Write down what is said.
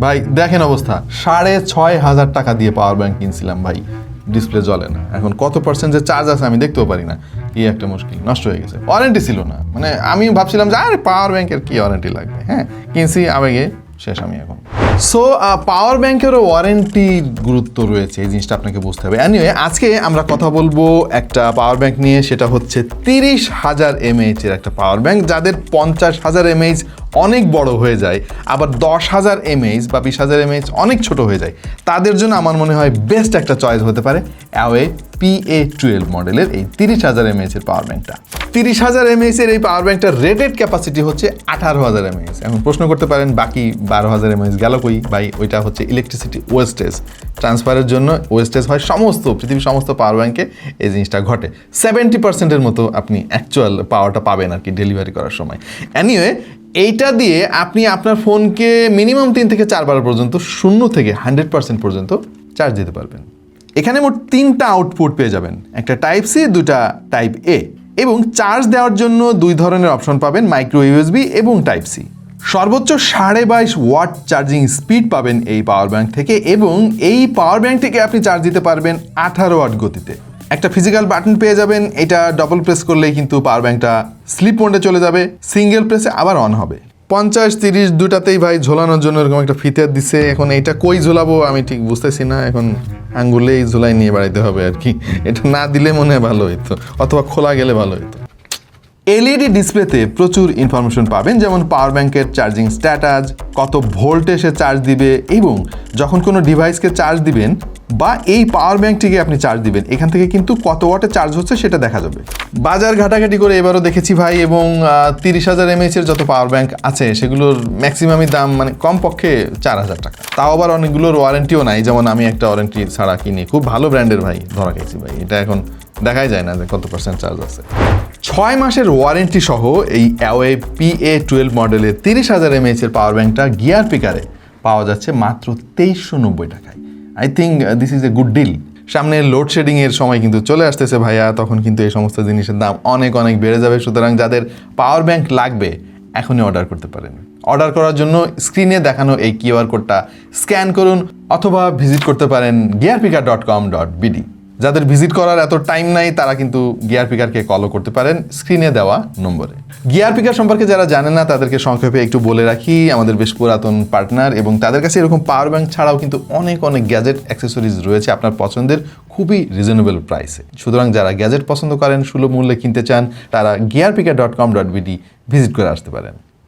ভাই, দেখেন অবস্থা। সাড়ে ছয় হাজার টাকা দিয়ে পাওয়ার ব্যাংক কিনছিলাম ভাই। ডিসপ্লে জ্বলে না। এখন কত পার্সেন্ট যে চার্জ আছে আমি দেখতেও পারি না। এই একটা মুশকিল, নষ্ট হয়ে গেছে। ওয়ারেন্টি ছিল না। মানে আমি ভাবছিলাম যে, আরে পাওয়ার ব্যাংকের কি ওয়ারেন্টি লাগবে? হ্যাঁ কিনছি আবেগে, শেষ আমি এখন। সো পাওয়ার ব্যাংকেরও ওয়ারেন্টি গুরুত্ব রয়েছে। এই জিনিসটা আপনাকে বুঝতে হবে। অ্যানিওয়ে আজকে আমরা কথা বলব একটা পাওয়ার ব্যাংক নিয়ে। সেটা হচ্ছে তিরিশ হাজার এমএইচ এর একটা পাওয়ার ব্যাংক যাদের পঞ্চাশ হাজার এমএইচ অনেক বড় হয়ে যায়, আবার দশ হাজার এমএইচ বা বিশ হাজার এমএইচ অনেক ছোট হয়ে যায়। তাদের জন্য আমার মনে হয় বেস্ট একটা চয়েস হতে পারে অ্যাওয়ে পি এ টুয়েলভ মডেলের এই তিরিশ হাজার এমএইচ এর পাওয়ার ব্যাংকটা তিরিশ হাজার এমএইচ এর এই পাওয়ার ব্যাংকটার রেটেড ক্যাপাসিটি হচ্ছে আঠারো হাজার এমএইচ এখন প্রশ্ন করতে পারেন, বাকি বারো হাজার এমএইচ গেল কই? ভাই, ওইটা হচ্ছে ইলেকট্রিসিটি ওয়েস্টেজ ট্রান্সফারের জন্য ওয়েস্টেজ হয় সমস্ত, পৃথিবীর সমস্ত পাওয়ার ব্যাংকে এই জিনিসটা ঘটে। সেভেন্টি পার্সেন্টের মতো আপনি অ্যাকচুয়াল পাওয়ারটা পাবেন আর কি ডেলিভারি করার সময়। অ্যানিওয়ে এইটা দিয়ে আপনি আপনার ফোনকে মিনিমাম তিন থেকে চারবার পর্যন্ত, শূন্য থেকে হান্ড্রেড পার্সেন্ট পর্যন্ত চার্জ দিতে পারবেন। এখানে মোট তিনটা আউটপুট পেয়ে যাবেন। একটা টাইপ সি দুটা টাইপ এ এবং চার্জ দেওয়ার জন্য দুই ধরনের অপশন পাবেন মাইক্রো ইউএসবি এবং টাইপ সি সর্বোচ্চ সাড়ে বাইশ ওয়াট চার্জিং স্পিড পাবেন এই পাওয়ার ব্যাংক থেকে এবং এই পাওয়ার ব্যাংক থেকে আপনি চার্জ দিতে পারবেন আঠারো ওয়াট গতিতে। একটা ফিজিক্যাল বাটন পেয়ে যাবেন, এটা ডবল প্রেস করলেই কিন্তু পাওয়ার ব্যাঙ্কটা স্লিপ মোডে চলে যাবে সিঙ্গেল প্রেসে আবার অন হবে। পঞ্চাশ, তিরিশ দুটাতেই ভাই ঝোলানোর জন্য এরকম একটা ফিতে দিছে, এখন এটা কই ঝোলাবো আমি ঠিক বুঝতেছি না, এখন আঙ্গুলেই ঝোলাই নিয়ে বেড়াইতে হবে আর কি। এটা না দিলে মনে হয় ভালো হইতো, অথবা খোলা গেলে ভালো হইতো। এলইডি ডিসপ্লেতে প্রচুর ইনফরমেশন পাবেন, যেমন পাওয়ার ব্যাংকের চার্জিং স্ট্যাটাস কত ভোল্টেজে চার্জ দিবে, এবং যখন কোনো ডিভাইসকে চার্জ দিবেন বা এই পাওয়ার ব্যাংকটিকে আপনি চার্জ দিবেন। এখান থেকে কিন্তু কত ওয়াটে চার্জ হচ্ছে সেটা দেখা যাবে। বাজার ঘাটাঘাটি করে এবারও দেখেছি ভাই, এবং তিরিশ হাজার এমএইচ এর যত পাওয়ার ব্যাংক আছে, সেগুলোর ম্যাক্সিমামই দাম মানে কমপক্ষে চার হাজার টাকা। তাও আবার অনেকগুলোর ওয়ারেন্টিও নাই। যেমন আমি একটা ওয়ারেন্টি ছাড়া কিনি। খুব ভালো ব্র্যান্ডের ভাই, ধরা গেছি ভাই। এটা এখন দেখাই যায় না যে কত পার্সেন্ট চার্জ আছে। ছয় মাসের ওয়ারেন্টি সহ এই অ্যাওয়ে পি এ টুয়েলভ মডেলের তিরিশ হাজার এমএইচ এর পাওয়ার ব্যাংকটা গিয়ার পিকারে পাওয়া যাচ্ছে মাত্র তেইশশো নব্বই টাকায়। I think this is a good deal সামনে লোডশেডিংয়ের সময় কিন্তু চলে আসতেছে ভাইয়া, তখন কিন্তু এই সমস্ত জিনিসের দাম অনেক অনেক বেড়ে যাবে। সুতরাং যাদের পাওয়ার ব্যাংক লাগবে, এখনই অর্ডার করতে পারেন। অর্ডার করার জন্য স্ক্রিনে দেখানো এই কিউআর কোডটা স্ক্যান করুন, অথবা ভিজিট করতে পারেন Gear Picker dot com dot BD যাদের ভিজিট করার এত টাইম নাই, তারা কিন্তু গিয়ার পিকারকে কলও করতে পারেন। স্ক্রিনে দেওয়া নম্বরে। গিয়ার পিকার সম্পর্কে যারা জানে না, তাদেরকে সংক্ষেপে একটু বলে রাখি। আমাদের বেশ পুরাতন পার্টনার এবং তাদের কাছে এরকম পাওয়ার ব্যাংক ছাড়াও কিন্তু অনেক অনেক গ্যাজেট অ্যাক্সেসরিজ রয়েছে আপনার পছন্দের খুবই রিজনেবল প্রাইসে সুতরাং যারা গ্যাজেট পছন্দ করেন, সুলভ মূল্যে কিনতে চান, তারা Gear Picker dot com dot BD visit করে আসতে পারেন।